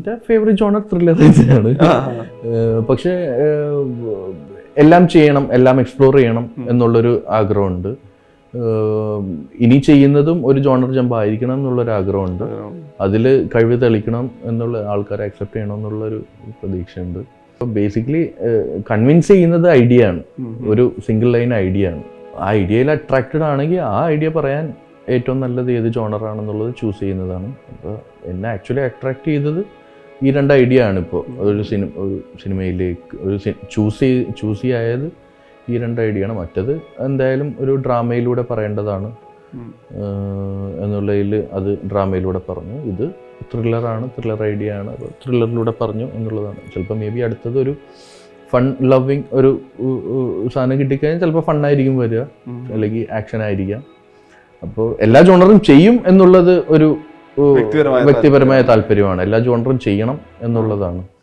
എന്റെ favourite genre thriller തന്നെയാണ്. പക്ഷെ എല്ലാം ചെയ്യണം എല്ലാം എക്സ്പ്ലോർ ചെയ്യണം എന്നുള്ളൊരു ആഗ്രഹമുണ്ട്. ഇനി ചെയ്യുന്നതും ഒരു ജോണർ ജമ്പ് ആയിരിക്കണം എന്നുള്ളൊരു ആഗ്രഹമുണ്ട്. അതിൽ കഴിവ് തെളിക്കണം എന്നുള്ള ആൾക്കാരെ അക്സെപ്റ്റ് ചെയ്യണം എന്നുള്ളൊരു പ്രതീക്ഷയുണ്ട്. ബേസിക്കലി കൺവിൻസ് ചെയ്യുന്നത് ഐഡിയ ആണ്. ഒരു സിംഗിൾ ലൈൻ ഐഡിയ ആണ്. ആ ഐഡിയയിൽ അട്രാക്റ്റഡ് ആണെങ്കിൽ ആ ഐഡിയ പറയാൻ ഏറ്റവും നല്ലത് ഏത് ജോണർ ആണെന്നുള്ളത് ചൂസ് ചെയ്യുന്നതാണ്. അപ്പോൾ എന്നെ ആക്ച്വലി അട്രാക്ട് ചെയ്തത് ഈ രണ്ട് ഐഡിയ ആണ് ഇപ്പോൾ ഒരു സിനിമ ഒരു സിനിമയിലേക്ക് ഒരു ചൂസ് ചൂസ് ചെയ്യായത് ഈ രണ്ട് ഐഡിയ ആണ്. മറ്റത് എന്തായാലും ഒരു ഡ്രാമയിലൂടെ പറയേണ്ടതാണ്. എന്നുള്ളതിൽ അത് ഡ്രാമയിലൂടെ പറഞ്ഞു. ഇത് ത്രില്ലറാണ് ത്രില്ലർ ഐഡിയ ആണ്. അപ്പോൾ ത്രില്ലറിലൂടെ പറഞ്ഞു എന്നുള്ളതാണ്. ചിലപ്പോൾ മേ ബി അടുത്തത് ഒരു ഫൺ ലവിങ് ഒരു സാധനം കിട്ടിക്കഴിഞ്ഞാൽ ചിലപ്പോൾ ഫണ്ണായിരിക്കും വരിക. അല്ലെങ്കിൽ ആക്ഷൻ ആയിരിക്കാം. അപ്പോൾ എല്ലാ ജോണറും ചെയ്യും എന്നുള്ളത് ഒരു വ്യക്തിപരമായ താല്പര്യമാണ്. എല്ലാ ജോണറും ചെയ്യണം എന്നുള്ളതാണ്.